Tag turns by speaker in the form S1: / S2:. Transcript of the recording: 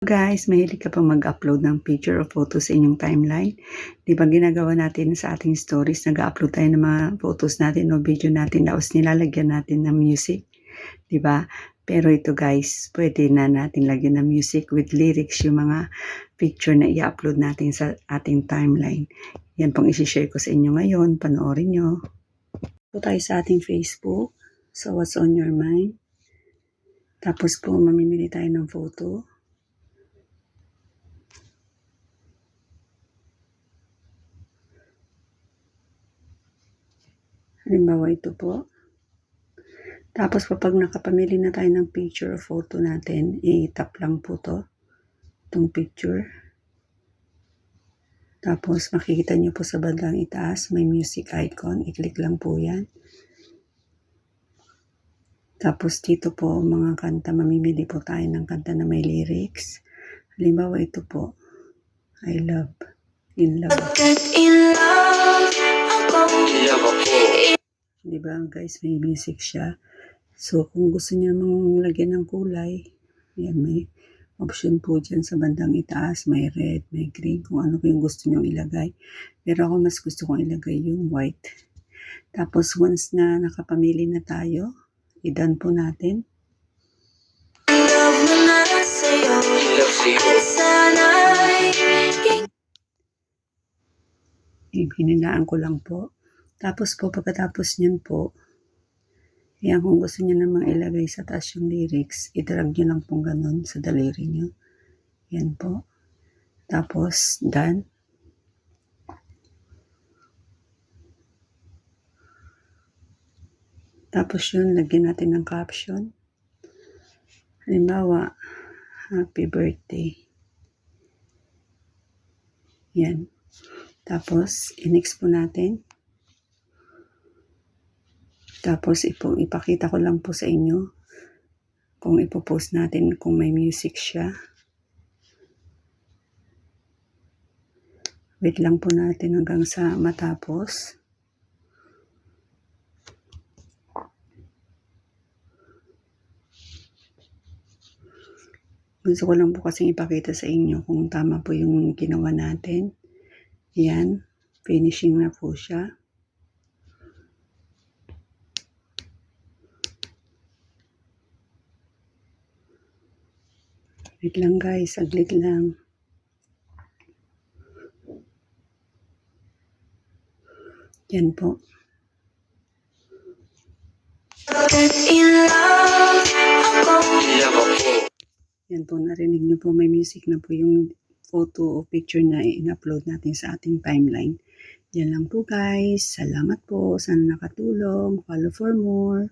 S1: Guys, mahilig ka pa mag-upload ng picture o photo sa inyong timeline? Di ba ginagawa natin sa ating stories, nag-upload tayo ng mga photos natin o video natin, tapos nilalagyan natin ng music? Di ba? Pero ito guys, pwede na natin lagyan ng music with lyrics yung mga picture na i-upload natin sa ating timeline. Yan pong isi-share ko sa inyo ngayon. Panoorin nyo. Po tayo sa ating Facebook. So, what's on your mind? Tapos po, mamimili tayo ng photo. Halimbawa ito po. Tapos kapag nakapamili na tayo ng picture o photo natin, i-tap lang po to. Itong picture. Tapos makikita nyo po sa bandang itaas, may music icon. I-click lang po yan. Tapos dito po mga kanta, mamimili po tayo ng kanta na may lyrics. Halimbawa ito po, I love, in love.
S2: Pagkat in love ako
S3: Iyak ako.
S1: Di ba guys, may music siya. So, kung gusto niya mang lagyan ng kulay, yan, may option po dyan sa bandang itaas. May red, may green, kung ano yung gusto niyong ilagay. Pero ako mas gusto kong ilagay yung white. Tapos, once na nakapamili na tayo, i-done po natin. Hininaan ko lang po. Tapos po, pagkatapos niyan po, yan, kung gusto niyo namang ilagay sa taas yung lyrics, idrag niyo lang pong ganun sa daliri niyo. Yan po. Tapos, done. Tapos yun, lagyan natin ng caption. Halimbawa, happy birthday. Yan. Tapos, in-next po natin. Tapos, ipo, ipakita ko lang po sa inyo kung ipopost natin kung may music siya. Wait lang po natin hanggang sa matapos. Gusto ko lang po kasing ipakita sa inyo kung tama po yung ginawa natin. Yan, finishing na po siya. Wait lang guys, saglit lang. Yan po. Yan po, narinig niyo po, may music na po yung photo o picture na in-upload natin sa ating timeline. Yan lang po guys. Salamat po. Sana nakatulong. Follow for more.